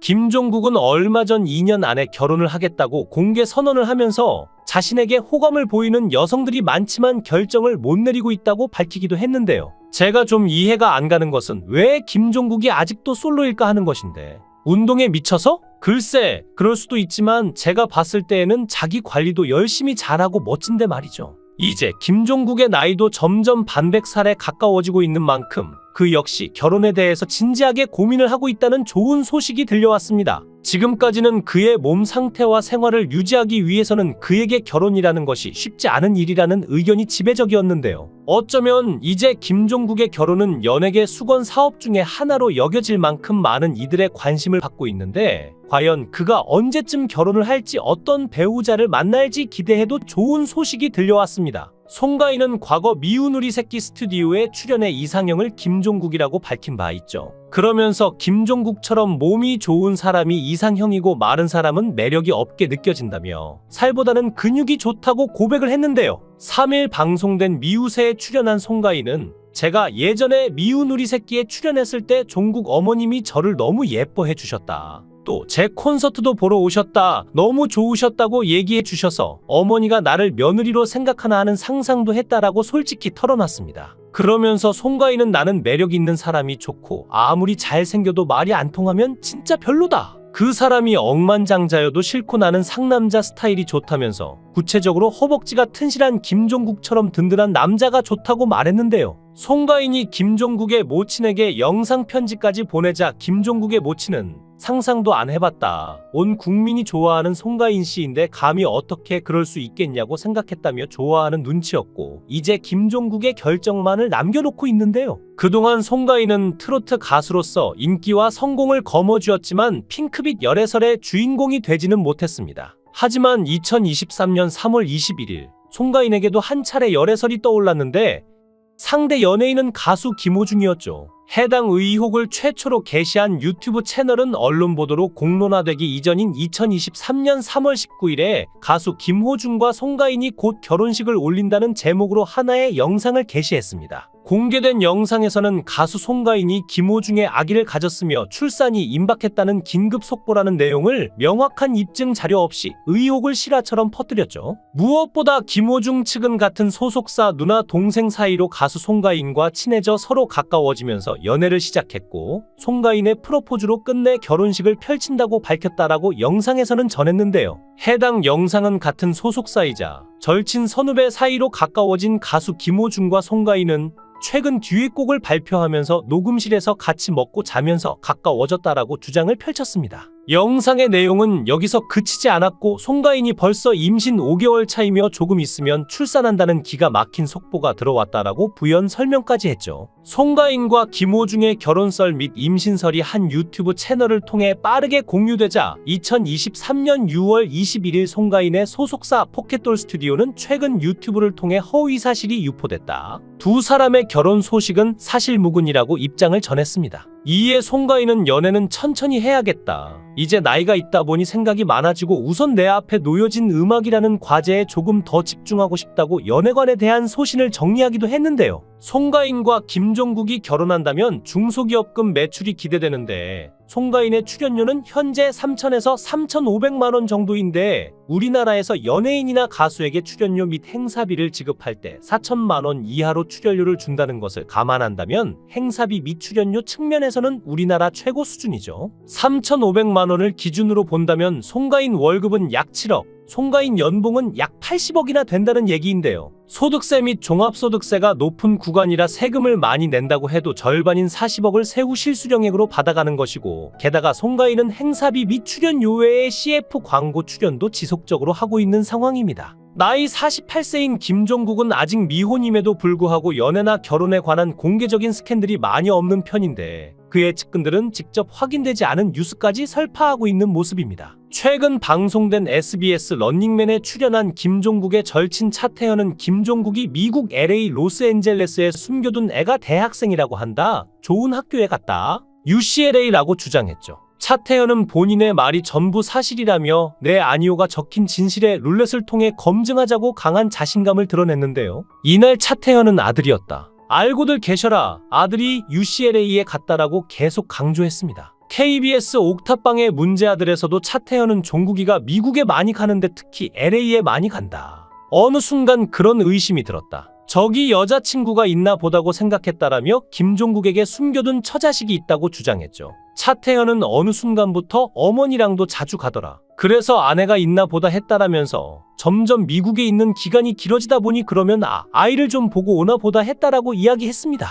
김종국은 얼마 전 2년 안에 결혼을 하겠다고 공개 선언을 하면서 자신에게 호감을 보이는 여성들이 많지만 결정을 못 내리고 있다고 밝히기도 했는데요. 제가 좀 이해가 안 가는 것은 왜 김종국이 아직도 솔로일까 하는 것인데 운동에 미쳐서? 글쎄, 그럴 수도 있지만 제가 봤을 때에는 자기 관리도 열심히 잘하고 멋진데 말이죠. 이제 김종국의 나이도 점점 반백살에 가까워지고 있는 만큼 그 역시 결혼에 대해서 진지하게 고민을 하고 있다는 좋은 소식이 들려왔습니다. 지금까지는 그의 몸 상태와 생활을 유지하기 위해서는 그에게 결혼이라는 것이 쉽지 않은 일이라는 의견이 지배적이었는데요. 어쩌면 이제 김종국의 결혼은 연예계 수건 사업 중에 하나로 여겨질 만큼 많은 이들의 관심을 받고 있는데 과연 그가 언제쯤 결혼을 할지 어떤 배우자를 만날지 기대해도 좋은 소식이 들려왔습니다. 송가인은 과거 미운 우리 새끼 스튜디오에 출연해 이상형을 김종국이라고 밝힌 바 있죠. 그러면서 김종국처럼 몸이 좋은 사람이 이상형이고 마른 사람은 매력이 없게 느껴진다며 살보다는 근육이 좋다고 고백을 했는데요. 3일 방송된 미우새에 출연한 송가인은 제가 예전에 미운 우리 새끼에 출연했을 때 종국 어머님이 저를 너무 예뻐해 주셨다. 또 제 콘서트도 보러 오셨다. 너무 좋으셨다고 얘기해 주셔서 어머니가 나를 며느리로 생각하나 하는 상상도 했다라고 솔직히 털어놨습니다. 그러면서 송가인은 나는 매력 있는 사람이 좋고 아무리 잘생겨도 말이 안 통하면 진짜 별로다. 그 사람이 억만장자여도 싫고 나는 상남자 스타일이 좋다면서 구체적으로 허벅지가 튼실한 김종국처럼 든든한 남자가 좋다고 말했는데요. 송가인이 김종국의 모친에게 영상 편지까지 보내자 김종국의 모친은 상상도 안 해봤다. 온 국민이 좋아하는 송가인 씨인데 감히 어떻게 그럴 수 있겠냐고 생각했다며 좋아하는 눈치였고 이제 김종국의 결정만을 남겨놓고 있는데요. 그동안 송가인은 트로트 가수로서 인기와 성공을 거머쥐었지만 핑크빛 열애설의 주인공이 되지는 못했습니다. 하지만 2023년 3월 21일 송가인에게도 한 차례 열애설이 떠올랐는데 상대 연예인은 가수 김호중이었죠. 해당 의혹을 최초로 게시한 유튜브 채널은 언론 보도로 공론화되기 이전인 2023년 3월 19일에 가수 김호중과 송가인이 곧 결혼식을 올린다는 제목으로 하나의 영상을 게시했습니다. 공개된 영상에서는 가수 송가인이 김호중의 아기를 가졌으며 출산이 임박했다는 긴급 속보라는 내용을 명확한 입증 자료 없이 의혹을 실화처럼 퍼뜨렸죠. 무엇보다 김호중 측은 같은 소속사 누나 동생 사이로 가수 송가인과 친해져 서로 가까워지면서 연애를 시작했고 송가인의 프로포즈로 끝내 결혼식을 펼친다고 밝혔다라고 영상에서는 전했는데요. 해당 영상은 같은 소속사이자 절친 선후배 사이로 가까워진 가수 김호중과 송가인은 최근 듀엣곡을 발표하면서 녹음실에서 같이 먹고 자면서 가까워졌다라고 주장을 펼쳤습니다. 영상의 내용은 여기서 그치지 않았고 송가인이 벌써 임신 5개월 차이며 조금 있으면 출산한다는 기가 막힌 속보가 들어왔다라고 부연 설명까지 했죠. 송가인과 김호중의 결혼설 및 임신설이 한 유튜브 채널을 통해 빠르게 공유되자 2023년 6월 21일 송가인의 소속사 포켓돌 스튜디오는 최근 유튜브를 통해 허위 사실이 유포됐다. 두 사람의 결혼 소식은 사실무근이라고 입장을 전했습니다. 이에 송가인은 연애는 천천히 해야겠다. 이제 나이가 있다 보니 생각이 많아지고 우선 내 앞에 놓여진 음악이라는 과제에 조금 더 집중하고 싶다고 연애관에 대한 소신을 정리하기도 했는데요. 송가인과 김종국이 결혼한다면 중소기업금 매출이 기대되는데 송가인의 출연료는 현재 3천에서 3,500만 원 정도인데 우리나라에서 연예인이나 가수에게 출연료 및 행사비를 지급할 때 4천만 원 이하로 출연료를 준다는 것을 감안한다면 행사비 및 출연료 측면에서는 우리나라 최고 수준이죠. 3,500만 원을 기준으로 본다면 송가인 월급은 약 7억, 송가인 연봉은 약 80억이나 된다는 얘기인데요. 소득세 및 종합소득세가 높은 구간이라 세금을 많이 낸다고 해도 절반인 40억을 세후 실수령액으로 받아가는 것이고 게다가 송가인은 행사비 및 출연료 외에 CF 광고 출연도 지속적으로 하고 있는 상황입니다. 나이 48세인 김종국은 아직 미혼임에도 불구하고 연애나 결혼에 관한 공개적인 스캔들이 많이 없는 편인데 그의 측근들은 직접 확인되지 않은 뉴스까지 설파하고 있는 모습입니다. 최근 방송된 SBS 런닝맨에 출연한 김종국의 절친 차태현은 김종국이 미국 LA 로스앤젤레스에 숨겨둔 애가 대학생이라고 한다. 좋은 학교에 갔다. UCLA라고 주장했죠. 차태현은 본인의 말이 전부 사실이라며 내 아니오가 적힌 진실에 룰렛을 통해 검증하자고 강한 자신감을 드러냈는데요. 이날 차태현은 아들이었다. 알고들 계셔라. 아들이 UCLA에 갔다라고 계속 강조했습니다. KBS 옥탑방의 문제아들에서도 차태현은 종국이가 미국에 많이 가는데 특히 LA에 많이 간다. 어느 순간 그런 의심이 들었다. 저기 여자친구가 있나 보다고 생각했다라며 김종국에게 숨겨둔 처자식이 있다고 주장했죠. 차태현은 어느 순간부터 어머니랑도 자주 가더라. 그래서 아내가 있나 보다 했다라면서 점점 미국에 있는 기간이 길어지다 보니 그러면 아, 아이를 좀 보고 오나 보다 했다라고 이야기했습니다.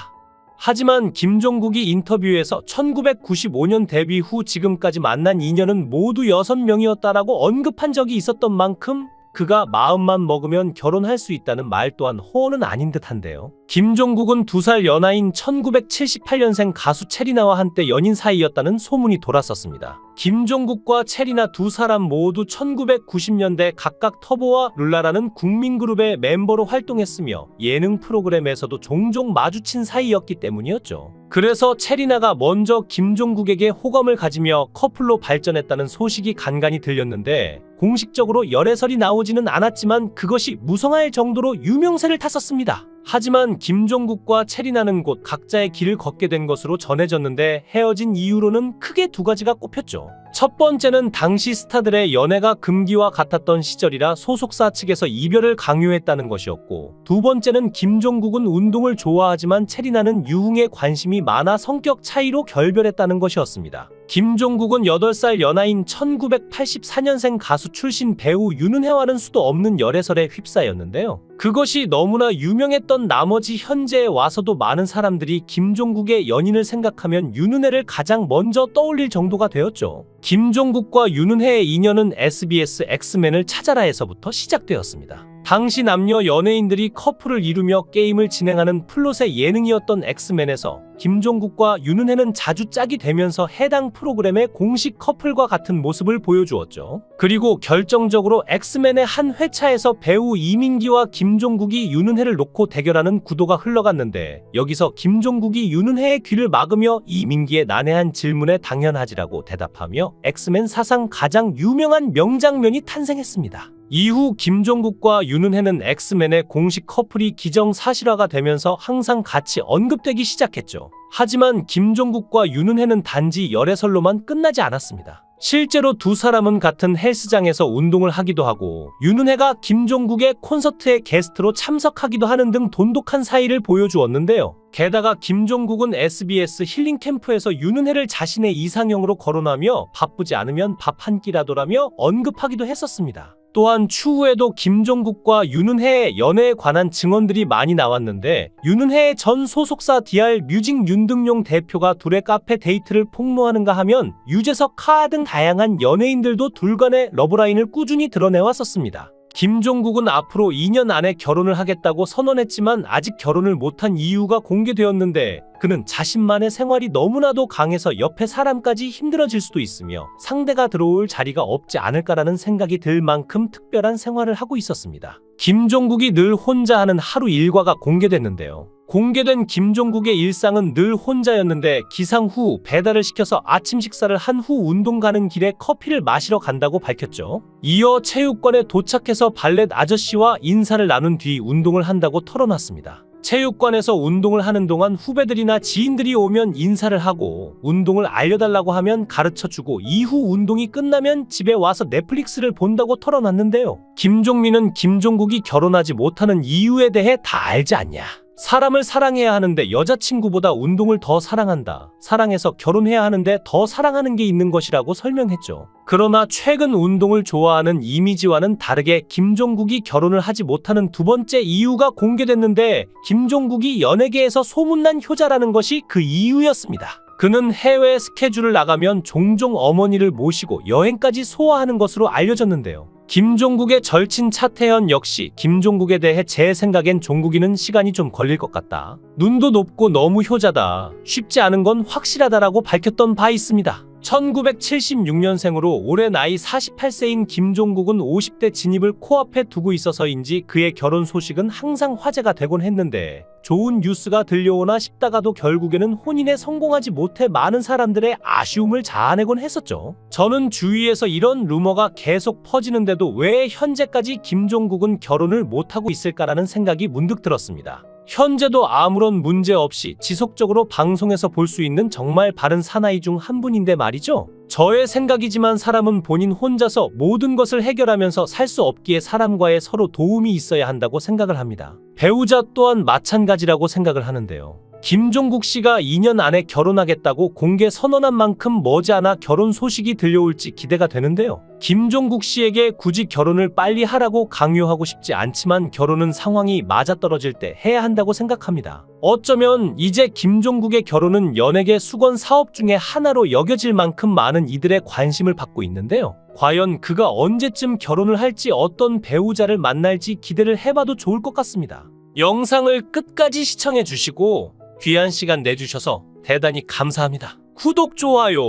하지만 김종국이 인터뷰에서 1995년 데뷔 후 지금까지 만난 인연은 모두 6명이었다라고 언급한 적이 있었던 만큼 그가 마음만 먹으면 결혼할 수 있다는 말 또한 호언은 아닌 듯한데요. 김종국은 두 살 연하인 1978년생 가수 체리나와 한때 연인 사이였다는 소문이 돌았었습니다. 김종국과 체리나 두 사람 모두 1990년대 각각 터보와 룰라라는 국민그룹의 멤버로 활동했으며 예능 프로그램에서도 종종 마주친 사이였기 때문이었죠. 그래서 체리나가 먼저 김종국에게 호감을 가지며 커플로 발전했다는 소식이 간간히 들렸는데 공식적으로 열애설이 나오지는 않았지만 그것이 무성할 정도로 유명세를 탔었습니다. 하지만 김종국과 체리나는 곧 각자의 길을 걷게 된 것으로 전해졌는데 헤어진 이유로는 크게 두 가지가 꼽혔죠. 첫 번째는 당시 스타들의 연애가 금기와 같았던 시절이라 소속사 측에서 이별을 강요했다는 것이었고, 두 번째는 김종국은 운동을 좋아하지만 체리나는 유흥에 관심이 많아 성격 차이로 결별했다는 것이었습니다. 김종국은 8살 연하인 1984년생 가수 출신 배우 윤은혜와는 수도 없는 열애설에 휩싸였는데요. 그것이 너무나 유명했던 나머지 현재에 와서도 많은 사람들이 김종국의 연인을 생각하면 윤은혜를 가장 먼저 떠올릴 정도가 되었죠. 김종국과 윤은혜의 인연은 SBS 엑스맨을 찾아라에서부터 시작되었습니다. 당시 남녀 연예인들이 커플을 이루며 게임을 진행하는 플롯의 예능이었던 엑스맨에서 김종국과 윤은혜는 자주 짝이 되면서 해당 프로그램의 공식 커플과 같은 모습을 보여주었죠. 그리고 결정적으로 엑스맨의 한 회차에서 배우 이민기와 김종국이 윤은혜를 놓고 대결하는 구도가 흘러갔는데 여기서 김종국이 윤은혜의 귀를 막으며 이민기의 난해한 질문에 당연하지라고 대답하며 엑스맨 사상 가장 유명한 명장면이 탄생했습니다. 이후 김종국과 윤은혜는 엑스맨의 공식 커플이 기정사실화가 되면서 항상 같이 언급되기 시작했죠. 하지만 김종국과 윤은혜는 단지 열애설로만 끝나지 않았습니다. 실제로 두 사람은 같은 헬스장에서 운동을 하기도 하고 윤은혜가 김종국의 콘서트에 게스트로 참석하기도 하는 등 돈독한 사이를 보여주었는데요. 게다가 김종국은 SBS 힐링 캠프에서 윤은혜를 자신의 이상형으로 거론하며 바쁘지 않으면 밥 한 끼라도라며 언급하기도 했었습니다. 또한 추후에도 김종국과 윤은혜의 연애에 관한 증언들이 많이 나왔는데 윤은혜의 전 소속사 DR 뮤직 윤등용 대표가 둘의 카페 데이트를 폭로하는가 하면 유재석, 카아 등 다양한 연예인들도 둘 간의 러브라인을 꾸준히 드러내왔었습니다. 김종국은 앞으로 2년 안에 결혼을 하겠다고 선언했지만 아직 결혼을 못한 이유가 공개되었는데 그는 자신만의 생활이 너무나도 강해서 옆에 사람까지 힘들어질 수도 있으며 상대가 들어올 자리가 없지 않을까라는 생각이 들 만큼 특별한 생활을 하고 있었습니다. 김종국이 늘 혼자 하는 하루 일과가 공개됐는데요. 공개된 김종국의 일상은 늘 혼자였는데 기상 후 배달을 시켜서 아침 식사를 한 후 운동 가는 길에 커피를 마시러 간다고 밝혔죠. 이어 체육관에 도착해서 발렛 아저씨와 인사를 나눈 뒤 운동을 한다고 털어놨습니다. 체육관에서 운동을 하는 동안 후배들이나 지인들이 오면 인사를 하고 운동을 알려달라고 하면 가르쳐주고 이후 운동이 끝나면 집에 와서 넷플릭스를 본다고 털어놨는데요. 김종민은 김종국이 결혼하지 못하는 이유에 대해 다 알지 않냐. 사람을 사랑해야 하는데 여자친구보다 운동을 더 사랑한다. 사랑해서 결혼해야 하는데 더 사랑하는 게 있는 것이라고 설명했죠. 그러나 최근 운동을 좋아하는 이미지와는 다르게 김종국이 결혼을 하지 못하는 두 번째 이유가 공개됐는데 김종국이 연예계에서 소문난 효자라는 것이 그 이유였습니다. 그는 해외 스케줄을 나가면 종종 어머니를 모시고 여행까지 소화하는 것으로 알려졌는데요. 김종국의 절친 차태현 역시 김종국에 대해 제 생각엔 종국이는 시간이 좀 걸릴 것 같다. 눈도 높고 너무 효자다. 쉽지 않은 건 확실하다라고 밝혔던 바 있습니다. 1976년생으로 올해 나이 48세인 김종국은 50대 진입을 코앞에 두고 있어서인지 그의 결혼 소식은 항상 화제가 되곤 했는데 좋은 뉴스가 들려오나 싶다가도 결국에는 혼인에 성공하지 못해 많은 사람들의 아쉬움을 자아내곤 했었죠. 저는 주위에서 이런 루머가 계속 퍼지는데도 왜 현재까지 김종국은 결혼을 못하고 있을까라는 생각이 문득 들었습니다. 현재도 아무런 문제 없이 지속적으로 방송에서 볼 수 있는 정말 바른 사나이 중 한 분인데 말이죠. 저의 생각이지만 사람은 본인 혼자서 모든 것을 해결하면서 살 수 없기에 사람과의 서로 도움이 있어야 한다고 생각을 합니다. 배우자 또한 마찬가지라고 생각을 하는데요. 김종국 씨가 2년 안에 결혼하겠다고 공개 선언한 만큼 머지않아 결혼 소식이 들려올지 기대가 되는데요. 김종국 씨에게 굳이 결혼을 빨리 하라고 강요하고 싶지 않지만 결혼은 상황이 맞아떨어질 때 해야 한다고 생각합니다. 어쩌면 이제 김종국의 결혼은 연예계 수건 사업 중에 하나로 여겨질 만큼 많은 이들의 관심을 받고 있는데요. 과연 그가 언제쯤 결혼을 할지 어떤 배우자를 만날지 기대를 해봐도 좋을 것 같습니다. 영상을 끝까지 시청해 주시고 귀한 시간 내주셔서 대단히 감사합니다. 구독, 좋아요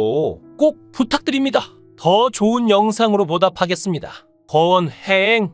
꼭 부탁드립니다. 더 좋은 영상으로 보답하겠습니다. 거원 해행